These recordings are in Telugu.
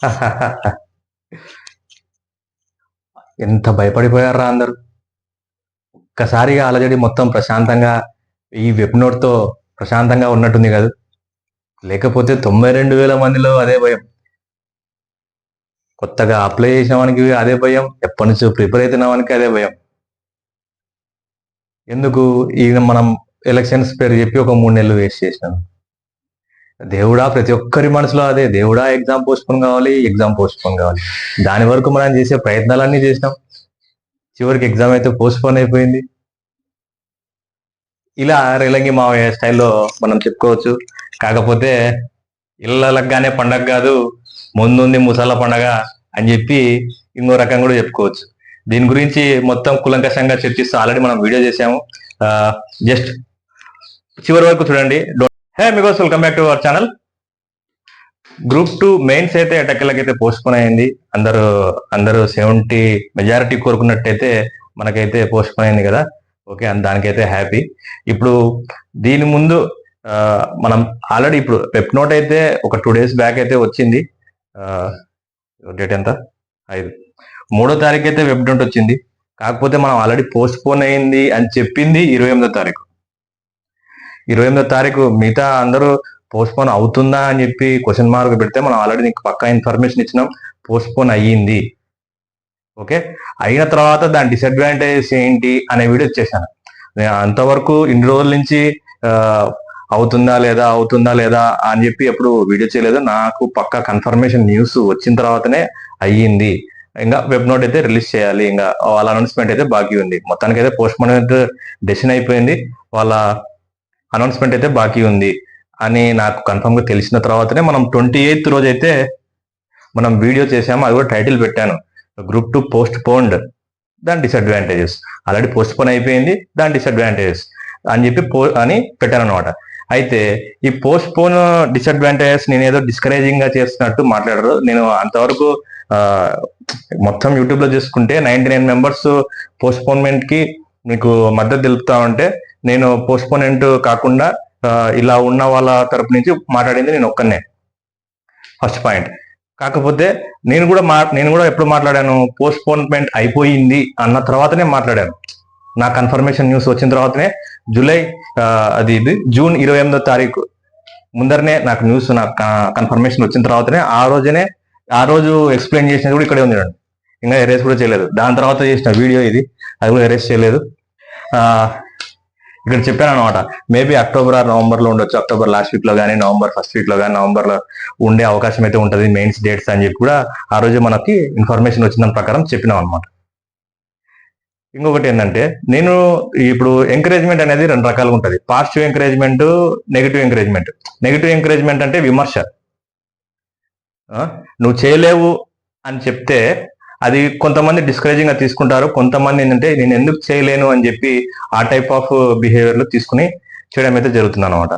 ఎంత భయపడిపోయారా అందరూ? ఒక్కసారిగా అలజడి మొత్తం ప్రశాంతంగా ఈ వెబ్నోట్తో ప్రశాంతంగా ఉన్నట్టుంది కదా. లేకపోతే తొంభై రెండు వేల మందిలో అదే భయం. కొత్తగా అప్లై చేసిన వానికి అదే భయం ఎప్పటి నుంచో ప్రిపేర్ అవుతున్న వానికి అదే భయం. ఎందుకు? ఈ మనం ఎలక్షన్స్ పేరు చెప్పి ఒక మూడు నెలలు వేస్ట్ చేసినాం. దేవుడా ప్రతి ఒక్కరి మనసులో అదే. దేవుడా ఎగ్జామ్ పోస్ట్పోన్ కావాలి ఎగ్జామ్ పోస్ట్పోన్ కావాలి. దాని వరకు మనం చేసే ప్రయత్నాలన్నీ చేసినాం. చివరికి ఎగ్జామ్ అయితే పోస్ట్పోన్ అయిపోయింది. ఇలా రేలంగి మావయ్య స్టైల్లో మనం చెప్పుకోవచ్చు. కాకపోతే ఇళ్ళలగ్గానే పండగ కాదు ముందుంది ముసాల పండగ అని చెప్పి ఇంకో రకంగా కూడా చెప్పుకోవచ్చు. దీని గురించి మొత్తం కులంకషంగా చర్చిస్తూ ఆల్రెడీ మనం వీడియో చేసాము జస్ట్ చివరి వరకు చూడండి. Hey amigos welcome back to our channel group two mains అయితే ఎటకెళ్ళకైతే అయితే పోస్ట్పోన్ అయింది. అందరూ అందరూ సెవెంటీ మెజారిటీ కోరుకున్నట్టయితే మనకైతే పోస్ట్పోన్ అయింది కదా. ఓకే అండ్ దానికైతే హ్యాపీ ఇప్పుడు దీని ముందు మనం ఆల్రెడీ ఇప్పుడు పెప్ నోట్ అయితే ఒక టూ డేస్ బ్యాక్ అయితే వచ్చింది. డేట్ ఎంత? ఐదు. మూడో తారీఖు అయితే వెబ్ నోట్ వచ్చింది. కాకపోతే మనం ఆల్రెడీ పోస్ట్పోన్ అయింది అని చెప్పింది ఇరవై ఎనిమిదో తారీఖు. ఇరవై ఎనిమిదో తారీఖు మిగతా అందరూ పోస్ట్పోన్ అవుతుందా అని చెప్పి క్వశ్చన్ మార్క్ పెడితే మనం ఆల్రెడీ నీకు పక్కా ఇన్ఫర్మేషన్ ఇచ్చినాం. పోస్ట్పోన్ అయ్యింది. ఓకే? అయిన తర్వాత దాని డిసడ్వాంటేజెస్ ఏంటి అనే వీడియో చేశాను. నేను అంతవరకు ఇన్ని రోజుల నుంచి అవుతుందా లేదా అవుతుందా లేదా అని చెప్పి ఎప్పుడు వీడియో చేయలేదు. నాకు పక్కా కన్ఫర్మేషన్ న్యూస్ వచ్చిన తర్వాతనే అయ్యింది. ఇంకా వెబ్ నోట్ అయితే రిలీజ్ చేయాలి. ఇంకా వాళ్ళ అనౌన్స్మెంట్ అయితే బాకీ ఉంది. మొత్తానికి అయితే పోస్ట్ మార్టం అయితే డెసిషన్ అయిపోయింది. వాళ్ళ అనౌన్స్మెంట్ అయితే బాకీ ఉంది అని నాకు కన్ఫర్మ్గా తెలిసిన తర్వాతనే మనం ట్వంటీ ఎయిత్ రోజు అయితే మనం వీడియో చేసాము అది కూడా టైటిల్ పెట్టాను. గ్రూప్ టు పోస్ట్ పోన్డ్ దాని డిసడ్వాంటేజెస్ ఆల్రెడీ పోస్ట్ పోన్ అయిపోయింది దాని డిసడ్వాంటేజెస్ అని చెప్పి పో అని పెట్టాను అనమాట అయితే ఈ పోస్ట్ పోన్ డిసడ్వాంటేజెస్ నేను ఏదో డిస్కరేజింగ్గా చేస్తున్నట్టు మాట్లాడరు. నేను అంతవరకు మొత్తం యూట్యూబ్లో చూసుకుంటే నైన్టీ నైన్ మెంబర్స్ పోస్ట్ పోన్మెంట్కి మీకు మద్దతు తెలుపుతా ఉంటే నేను పోస్ట్పోనెంట్ కాకుండా ఇలా ఉన్న వాళ్ళ తరపు నుంచి మాట్లాడింది నేను ఒక్కనే. ఫస్ట్ పాయింట్ కాకపోతే నేను కూడా మా నేను కూడా ఎప్పుడు మాట్లాడాను పోస్ట్పోన్మెంట్ అయిపోయింది అన్న తర్వాతనే మాట్లాడాను. నా కన్ఫర్మేషన్ న్యూస్ వచ్చిన తర్వాతనే జూలై అది ఇది జూన్ ఇరవై ఎనిమిదో తారీఖు ముందరనే నాకు న్యూస్ నాకు కన్ఫర్మేషన్ వచ్చిన తర్వాతనే ఆ రోజునే ఆ రోజు ఎక్స్ప్లెయిన్ చేసినది కూడా ఇక్కడే ఉంది ఇంకా ఎరేస్ కూడా చేయలేదు. దాని తర్వాత చేసిన వీడియో ఇది అది కూడా ఎరేస్ చేయలేదు. ఇక్కడ చెప్పాను అనమాట మేబీ అక్టోబర్ ఆర్ నవంబర్లో ఉండొచ్చు. అక్టోబర్ లాస్ట్ వీక్లో కానీ నవంబర్ ఫస్ట్ వీక్లో కానీ నవంబర్లో ఉండే అవకాశం అయితే ఉంటుంది. మెయిన్స్ డేట్స్ అని చెప్పి కూడా ఆ రోజు మనకి ఇన్ఫర్మేషన్ వచ్చిన దాని ప్రకారం చెప్పినాం అనమాట ఇంకొకటి ఏంటంటే నేను ఇప్పుడు ఎంకరేజ్మెంట్ అనేది రెండు రకాలుగా ఉంటుంది. Positive encouragement negative encouragement negative encouragement అంటే విమర్శ. నువ్వు చేయలేవు అని చెప్తే అది కొంతమంది డిస్కరేజింగ్గా తీసుకుంటారు. కొంతమంది ఏంటంటే నేను ఎందుకు చేయలేను అని చెప్పి ఆ టైప్ ఆఫ్ బిహేవియర్లో తీసుకుని చేయడం అయితే జరుగుతుంది అనమాట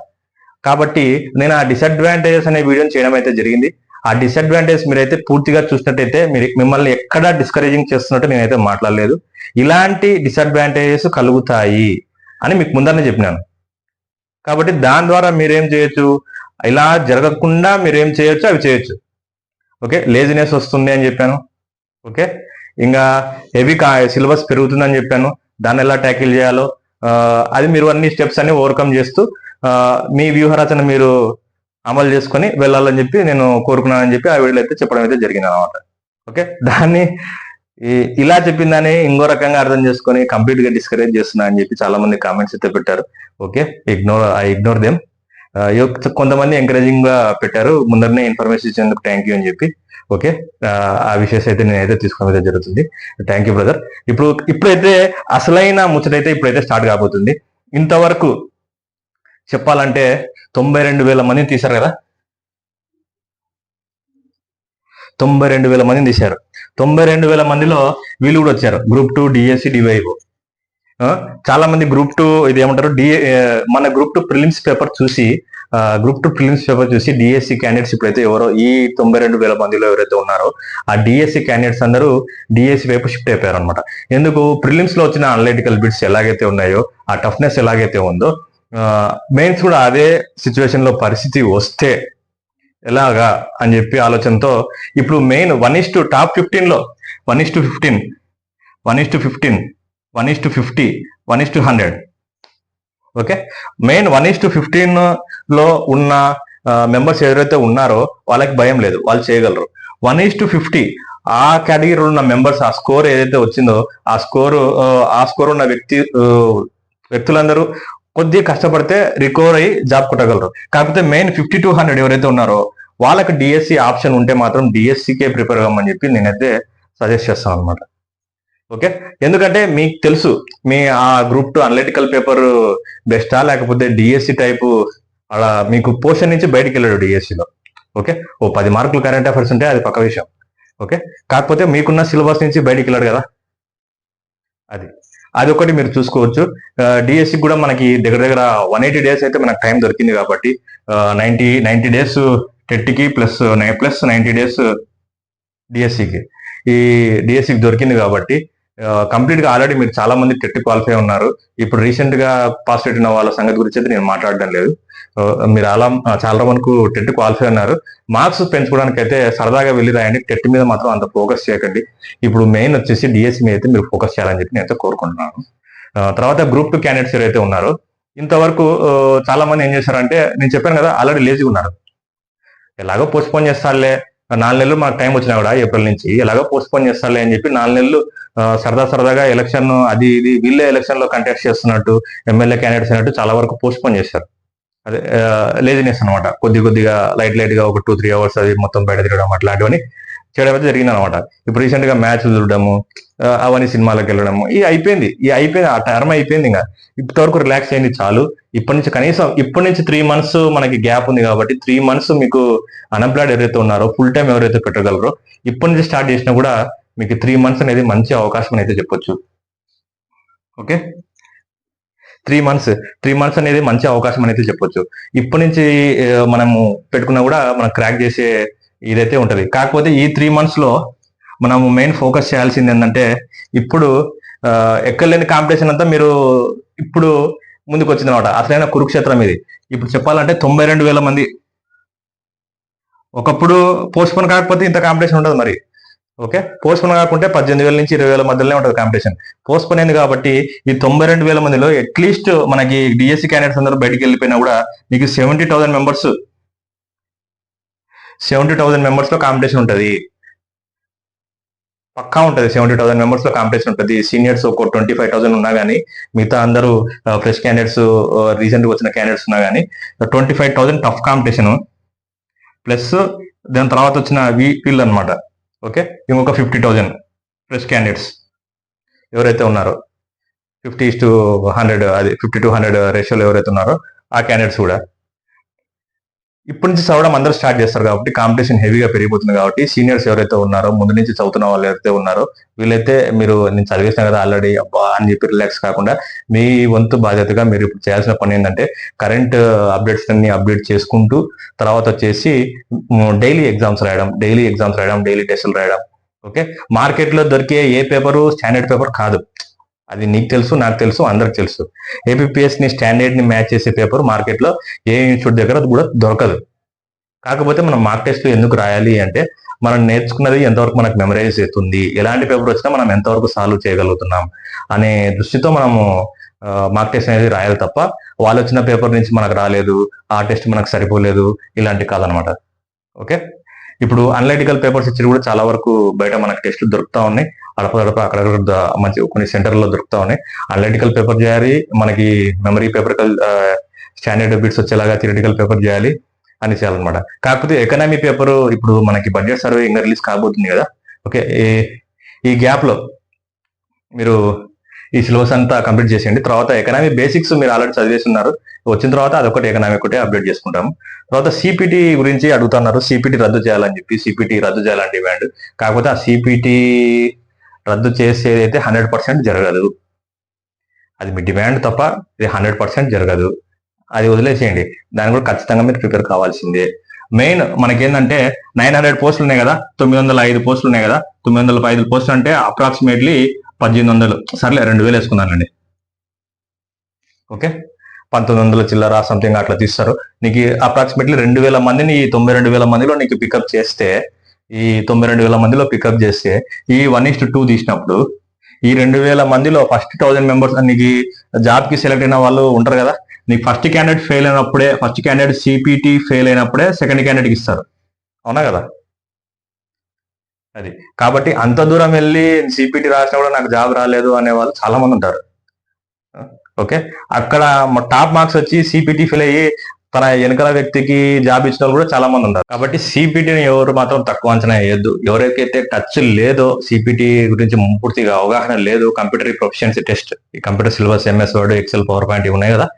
కాబట్టి నేను ఆ డిసడ్వాంటేజెస్ అనే వీడియోని చేయడం అయితే జరిగింది. ఆ డిసడ్వాంటేజ్ మీరైతే పూర్తిగా చూసినట్టయితే మీరు మిమ్మల్ని ఎక్కడా డిస్కరేజింగ్ చేస్తున్నట్టు నేనైతే మాట్లాడలేదు. ఇలాంటి డిసడ్వాంటేజెస్ కలుగుతాయి అని మీకు ముందరనే చెప్పినాను. కాబట్టి దాని ద్వారా మీరేం చేయొచ్చు? ఇలా జరగకుండా మీరేం చేయొచ్చు అవి చేయొచ్చు. ఓకే? లేజినెస్ వస్తుంది అని చెప్పాను. ఓకే? ఇంకా హెవీ సిలబస్ పెరుగుతుందని చెప్పాను. దాన్ని ఎలా ట్యాకిల్ చేయాలో ఆ, అది మీరు అన్ని స్టెప్స్ అన్ని ఓవర్కమ్ చేస్తూ మీ వ్యూహరచన మీరు అమలు చేసుకొని వెళ్ళాలని చెప్పి నేను కోరుకున్నానని చెప్పి ఆ వీడియోలో అయితే చెప్పడం అయితే జరిగింది అనమాట ఓకే? దాన్ని ఇలా చెప్పిందని ఇంకో రకంగా అర్థం చేసుకొని కంప్లీట్గా డిస్కరేజ్ చేస్తున్నా అని చెప్పి చాలా మంది కామెంట్స్ అయితే పెట్టారు. Okay? Ignore I ignore them. కొంతమంది ఎంకరేజింగ్గా పెట్టారు. ముందరనే ఇన్ఫర్మేషన్ ఇచ్చేందుకు థ్యాంక్ యూ అని చెప్పి. ఓకే? ఆ, విషయస్ అయితే నేనైతే తీసుకోవడం జరుగుతుంది. థ్యాంక్ యూ బ్రదర్ ఇప్పుడు ఇప్పుడైతే అసలైన ముచ్చటైతే ఇప్పుడైతే స్టార్ట్ కాబోతుంది. ఇంతవరకు చెప్పాలంటే తొంభై రెండు వేల మందిని తీశారు కదా? తొంభై రెండు వేల మందిని తీశారు. తొంభై రెండు వేల మందిలో వీళ్ళు కూడా వచ్చారు. గ్రూప్ టూ డిఎస్సి డివైఓ చాలా మంది గ్రూప్ టూ ఇది ఏమంటారు? డి మన గ్రూప్ టూ ప్రిలిమ్స్ పేపర్ చూసి గ్రూప్ టూ ప్రిలిమ్స్ పేపర్ చూసి డిఎస్సి క్యాండిడేట్స్ ఇప్పుడైతే ఎవరో ఈ తొంభై రెండు వేల మందిలో ఎవరైతే ఉన్నారో ఆ డిఎస్సి క్యాండిడేట్స్ అందరూ డిఎస్సి వైపు షిఫ్ట్ అయిపోయారు అనమాట ఎందుకు? ప్రిలిమ్స్లో వచ్చిన అనలిటికల్ బిట్స్ ఎలాగైతే ఉన్నాయో ఆ టఫ్నెస్ ఎలాగైతే ఉందో మెయిన్స్ కూడా అదే సిచ్యువేషన్లో పరిస్థితి వస్తే ఎలాగా అని చెప్పి ఆలోచనతో ఇప్పుడు main one is to top ఫిఫ్టీన్లో one is to fifteen one is to fifteen one is to fifty one is to hundred okay main one is to ఫిఫ్టీన్లో ఉన్న మెంబర్స్ ఎవరైతే ఉన్నారో వాళ్ళకి భయం లేదు. వాళ్ళు చేయగలరు. వన్ ఈస్ టు ఫిఫ్టీ ఆ కేటగిరీలో ఉన్న మెంబర్స్ ఆ స్కోర్ ఏదైతే వచ్చిందో ఆ స్కోర్ ఆ స్కోర్ ఉన్న వ్యక్తి వ్యక్తులందరూ కొద్దిగా కష్టపడితే రికవర్ అయ్యి జాబ్ కొట్టగలరు. కాకపోతే మెయిన్ ఫిఫ్టీ టూ హండ్రెడ్ ఎవరైతే ఉన్నారో వాళ్ళకి డిఎస్సి ఆప్షన్ ఉంటే మాత్రం డిఎస్సికే ప్రిపేర్ అవ్వమని చెప్పి నేనైతే సజెస్ట్ చేస్తాను అనమాట ఓకే? ఎందుకంటే మీకు తెలుసు మీ ఆ గ్రూప్ టూ అనలిటికల్ పేపర్ బెస్టా లేకపోతే డిఎస్సి టైపు అలా మీకు పోర్షన్ నుంచి బయటికి వెళ్ళాడు డిఎస్సిలో ఓకే? ఓ పది మార్కులు కరెంట్ అఫైర్స్ ఉంటే అది పక్క విషయం. ఓకే? కాకపోతే మీకున్న సిలబస్ నుంచి బయటికి వెళ్ళాడు కదా? అది. అది ఒకటి మీరు చూసుకోవచ్చు. డిఎస్సి కూడా మనకి దగ్గర దగ్గర వన్ ఎయిటీ డేస్ అయితే మనకు టైం దొరికింది కాబట్టి నైన్టీ నైన్టీ డేస్ టెట్కి ప్లస్ ప్లస్ నైన్టీ డేస్ డిఎస్సికి ఈ డిఎస్సికి దొరికింది కాబట్టి కంప్లీట్గా ఆల్రెడీ మీరు చాలా మంది టెట్ క్వాలిఫై ఉన్నారు. ఇప్పుడు రీసెంట్గా పాస్ అయిన వాళ్ళ సంగతి గురించి అయితే నేను మాట్లాడడం లేదు. మీరు అలా చాలా వరకు టెట్ క్వాలిఫై ఉన్నారు. మార్క్స్ పెంచుకోవడానికి అయితే సరదాగా వెళ్ళి రాయండి. టెట్ మీద మాత్రం అంత ఫోకస్ చేయకండి. ఇప్పుడు మెయిన్ వచ్చేసి డిఎస్సి మీద అయితే మీరు ఫోకస్ చేయాలని చెప్పి నేను కోరుకుంటున్నాను. తర్వాత గ్రూప్ టూ క్యాండిడేట్స్ ఎవరైతే ఉన్నారో ఇంతవరకు చాలా మంది ఏం చేశారంటే నేను చెప్పాను కదా ఆల్రెడీ లేజీ ఉన్నారు. ఎలాగో పోస్ట్ పోన్ చేస్తారులే. నాలుగు నెలలు మాకు టైం వచ్చినా కూడా ఏప్రిల్ నుంచి ఎలాగో పోస్ట్ పోన్ చేస్తారులే అని చెప్పి నాలుగు నెలలు సరదా సరదాగా ఎలక్షన్ అది ఇది వీళ్ళే ఎలక్షన్లో కంటెస్ట్ చేస్తున్నట్టు ఎమ్మెల్యే క్యాండిడేట్స్ అన్నట్టు చాలా వరకు పోస్ట్ పోన్ చేశారు. అదే లేజినెస్ అనమాట కొద్ది కొద్దిగా లైట్ లైట్గా ఒక టూ త్రీ అవర్స్ అది మొత్తం బయట తిరగడం అట్లాంటివన్నీ చేయడం అయితే జరిగింది అనమాట ఇప్పుడు రీసెంట్గా మ్యాచ్లు చూడడము అవన్నీ సినిమాలకు వెళ్ళడము ఇది అయిపోయింది. ఈ అయిపోయింది ఆ టర్మ్ అయిపోయింది ఇంకా. ఇప్పటివరకు రిలాక్స్ అయింది చాలు. ఇప్పటి నుంచి కనీసం ఇప్పటి నుంచి త్రీ మంత్స్ మనకి గ్యాప్ ఉంది కాబట్టి త్రీ మంత్స్ మీకు అన్ఎంప్లాయిడ్ ఎవరైతే ఉన్నారో ఫుల్ టైం ఎవరైతే పెట్టగలరో ఇప్పటి నుంచి స్టార్ట్ చేసినా కూడా మీకు త్రీ మంత్స్ అనేది మంచి అవకాశం అనేది అయితే చెప్పొచ్చు. Okay three months three months అనేది మంచి అవకాశం అనేది చెప్పొచ్చు. ఇప్పటి నుంచి మనము పెట్టుకున్నా కూడా మనం క్రాక్ చేసే ఇదైతే ఉంటుంది. కాకపోతే ఈ త్రీ మంత్స్లో మనము మెయిన్ ఫోకస్ చేయాల్సింది ఏంటంటే ఇప్పుడు ఎక్కడలేని కాంపిటీషన్ అంతా మీరు ఇప్పుడు ముందుకు వచ్చింది అనమాట అసలైన కురుక్షేత్రం ఇది. ఇప్పుడు చెప్పాలంటే తొంభై రెండు వేల మంది. ఒకప్పుడు పోస్ట్ పోన్ కాకపోతే ఇంత కాంపిటీషన్ ఉండదు మరి. ఓకే? పోస్ట్ పోన్ కాకుంటే పద్దెనిమిది వేల నుంచి ఇరవై వేల మధ్యలోనే ఉంటుంది కాంపిటీషన్. పోస్ట్ పోన్ అయింది కాబట్టి ఈ తొంభై రెండు వేల మందిలో అట్లీస్ట్ మనకి డిఎస్సి క్యాండిడేట్స్ అందరూ బయటకు వెళ్ళిపోయినా కూడా మీకు seventy thousand members seventy thousand మెంబర్స్లో కాంపిటీషన్ ఉంటుంది. పక్కా ఉంటుంది సెవెంటీ థౌసండ్ మెంబర్స్లో కాంపిటీషన్ ఉంటుంది. సీనియర్స్ ఒక ట్వంటీ ఫైవ్ థౌసండ్ ఉన్నా కానీ మిగతా అందరూ ఫ్రెష్ క్యాండిడేట్స్ రీసెంట్గా వచ్చిన క్యాండిడేట్స్ ఉన్నా కానీ twenty five thousand tough competition. Plus దాని తర్వాత వచ్చిన వీ- వీళ్ళు అనమాట ఓకే? ఇంకొక ఫిఫ్టీ థౌజండ్ ఫ్రెష్ క్యాండిడేట్స్. ఎవరైతే ఉన్నారో ఫిఫ్టీ టు హండ్రెడ్ అది ఫిఫ్టీ టు హండ్రెడ్ రేషియోలో ఎవరైతే ఉన్నారో ఆ క్యాండిడేట్స్ కూడా ఇప్పటి నుంచి చదవడం అందరూ స్టార్ట్ చేస్తారు కాబట్టి కాంపిటీషన్ హెవీగా పెరిగిపోతుంది కాబట్టి సీనియర్స్ ఎవరైతే ఉన్నారో ముందు నుంచి చదువుతున్న వాళ్ళు ఎవరైతే ఉన్నారో వీళ్ళైతే మీరు నేను చదివేసిన కదా ఆల్రెడీ అబ్బా అని చెప్పి రిలాక్స్ కాకుండా మీ వంతు బాధ్యతగా మీరు ఇప్పుడు చేయాల్సిన పని ఏంటంటే కరెంట్ అప్డేట్స్ uh, అన్ని అప్డేట్ చేసుకుంటూ తర్వాత వచ్చేసి డైలీ ఎగ్జామ్స్ రాయడం డైలీ ఎగ్జామ్స్ రాయడం డైలీ టెస్టులు రాయడం ఓకే మార్కెట్లో దొరికే ఏ పేపరు స్టాండర్డ్ పేపర్ కాదు. అది నీకు తెలుసు నాకు తెలుసు అందరికి తెలుసు. ఏపీఎస్ని స్టాండర్డ్ని మ్యాచ్ చేసే పేపర్ మార్కెట్లో ఏ ఇన్స్టిట్యూట్ దగ్గర కూడా దొరకదు. కాకపోతే మనం మార్క్ టెస్ట్ ఎందుకు రాయాలి అంటే మనం నేర్చుకున్నది ఎంతవరకు మనకు మెమరైజ్ అవుతుంది ఎలాంటి పేపర్ వచ్చినా మనం ఎంతవరకు సాల్వ్ చేయగలుగుతున్నాం అనే దృష్టితో మనము మార్క్ టెస్ట్ అనేది రాయాలి తప్ప వాళ్ళు వచ్చిన పేపర్ నుంచి మనకు రాలేదు ఆ టెస్ట్ మనకు సరిపోలేదు ఇలాంటి కాదనమాట. ఓకే? ఇప్పుడు అనలైటికల్ పేపర్స్ ఇచ్చి కూడా చాలా వరకు బయట మనకు టెస్ట్లు దొరుకుతా ఉన్నాయి. అడప అడప అక్కడక్కడ మంచి కొన్ని సెంటర్లో దొరుకుతా ఉన్నాయి. అనలిటికల్ పేపర్ చేయాలి మనకి మెమరీ పేపర్ స్టాండర్డ్ బిట్స్ వచ్చేలాగా థియరిటికల్ పేపర్ చేయాలి అని చేయాలన్నమాట. కాకపోతే ఎకనామీ పేపర్ ఇప్పుడు మనకి బడ్జెట్ సర్వే ఇంకా రిలీజ్ కాబోతుంది కదా. ఓకే ఈ- గ్యాప్లో గ్యాప్లో మీరు ఈ సిలబస్ అంతా కంప్లీట్ చేసేయండి. తర్వాత ఎకనామీ బేసిక్స్ మీరు ఆల్రెడీ చదివేసి ఉన్నారు వచ్చిన తర్వాత అదొకటి ఎకనామీ ఒకటి అప్డేట్ చేసుకుంటాము తర్వాత సిపిటి గురించి అడుగుతున్నారు. సిపిటి రద్దు చేయాలని చెప్పి సిపిటి రద్దు చేయాలని డిమాండ్ కాకపోతే ఆ సిపిటి రద్దు చేసేది అయితే హండ్రెడ్ పర్సెంట్ జరగదు. అది మీ డిమాండ్ తప్ప ఇది హండ్రెడ్ పర్సెంట్ జరగదు. అది వదిలేసేయండి. దాని కూడా ఖచ్చితంగా మీరు ప్రిపేర్ కావాల్సిందే. మెయిన్ మనకేంటంటే నైన్ హండ్రెడ్ పోస్టులు ఉన్నాయి కదా తొమ్మిది వందల ఐదు పోస్టులు ఉన్నాయి కదా తొమ్మిది వందల ఐదు పోస్టులు అంటే అప్రాక్సిమేట్లీ పద్దెనిమిది వందలు సర్లే రెండు వేలు వేసుకున్నానండి. ఓకే? పంతొమ్మిది వందల చిల్లర సంథింగ్ అట్లా తీస్తారు. నీకు అప్రాక్సిమేట్లీ రెండు వేల మందిని ఈ తొంభై రెండు వేల మందిలో నీకు పికప్ చేస్తే ఈ తొంభై రెండు వేల మందిలో పికప్ చేస్తే ఈ వన్ ఇస్ టూ తీసినప్పుడు ఈ రెండు వేల మందిలో ఫస్ట్ థౌజండ్ మెంబర్స్ నీకు జాబ్కి సెలెక్ట్ అయిన వాళ్ళు ఉంటారు కదా నీకు ఫస్ట్ క్యాండిడేట్ ఫెయిల్ అయినప్పుడే ఫస్ట్ క్యాండిడేట్ సిపిటి ఫెయిల్ అయినప్పుడే సెకండ్ క్యాండిడేట్ ఇస్తారు. అవునా కదా? అది. కాబట్టి అంత దూరం వెళ్ళి సిపిటి రాసినా కూడా నాకు జాబ్ రాలేదు అనే వాళ్ళు చాలా మంది ఉంటారు. ఓకే? అక్కడ టాప్ మార్క్స్ వచ్చి సిపిటి ఫెయిల్ అయ్యి తన వెనకాల వ్యక్తికి జాబ్ ఇచ్చిన వాళ్ళు కూడా చాలా మంది ఉన్నారు కాబట్టి సిపిటిని ఎవరు మాత్రం తక్కువ అంచనా వేయొద్దు. ఎవరికైతే టచ్ లేదో సిపిటి గురించి పూర్తిగా అవగాహన లేదు కంప్యూటర్ ప్రొఫిషియన్సీ టెస్ట్ ఈ computer syllabus MS Word Excel PowerPoint ఉన్నాయి కదా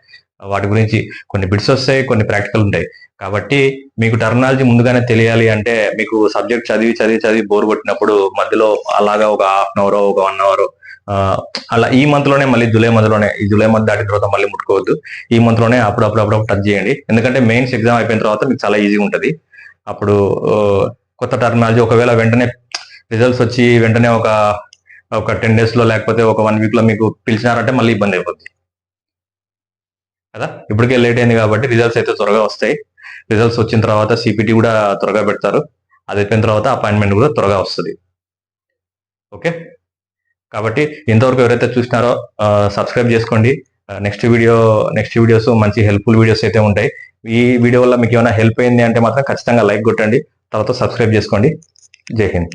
వాటి గురించి కొన్ని బిట్స్ వస్తాయి కొన్ని ప్రాక్టికల్ ఉంటాయి. కాబట్టి మీకు టర్మినాలజీ ముందుగానే తెలియాలి అంటే మీకు సబ్జెక్ట్ చదివి చదివి చదివి బోర్ కొట్టినప్పుడు మధ్యలో అలాగా ఒక హాఫ్ అన్ అవర్ ఒక వన్ అవర్ అలా ఈ మంత్లోనే మళ్ళీ జూలై మంత్లోనే ఈ జూలై మంత్ దాటిన తర్వాత మళ్ళీ ముట్టుకోవద్దు. ఈ మంత్లోనే అప్పుడు అప్పుడు అప్పుడు టచ్ చేయండి. ఎందుకంటే మెయిన్స్ ఎగ్జామ్ అయిపోయిన తర్వాత మీకు చాలా ఈజీగా ఉంటుంది. అప్పుడు కొత్త టర్మినాలజీ ఒకవేళ వెంటనే రిజల్ట్స్ వచ్చి వెంటనే ఒక ఒక టెన్ డేస్లో లేకపోతే ఒక వన్ వీక్లో మీకు పిలిచినారంటే మళ్ళీ ఇబ్బంది అయిపోద్ది. కదా? ఇప్పటికే లేట్ అయింది కాబట్టి రిజల్ట్స్ అయితే త్వరగా వస్తాయి. రిజల్ట్స్ వచ్చిన తర్వాత సిపిటి కూడా త్వరగా పెడతారు. అది అయిపోయిన తర్వాత అపాయింట్మెంట్ కూడా త్వరగా వస్తుంది. ఓకే? కాబట్టి ఇంతవరకు ఎవరైతే చూసినారో సబ్స్క్రైబ్ చేసుకోండి. నెక్స్ట్ వీడియో నెక్స్ట్ వీడియోస్ మంచి హెల్ప్ఫుల్ వీడియోస్ అయితే ఉంటాయి. ఈ వీడియో వల్ల మీకు ఏమైనా హెల్ప్ అయింది అంటే మాత్రం ఖచ్చితంగా లైక్ కొట్టండి. తర్వాత సబ్స్క్రైబ్ చేసుకోండి. జై హింద్.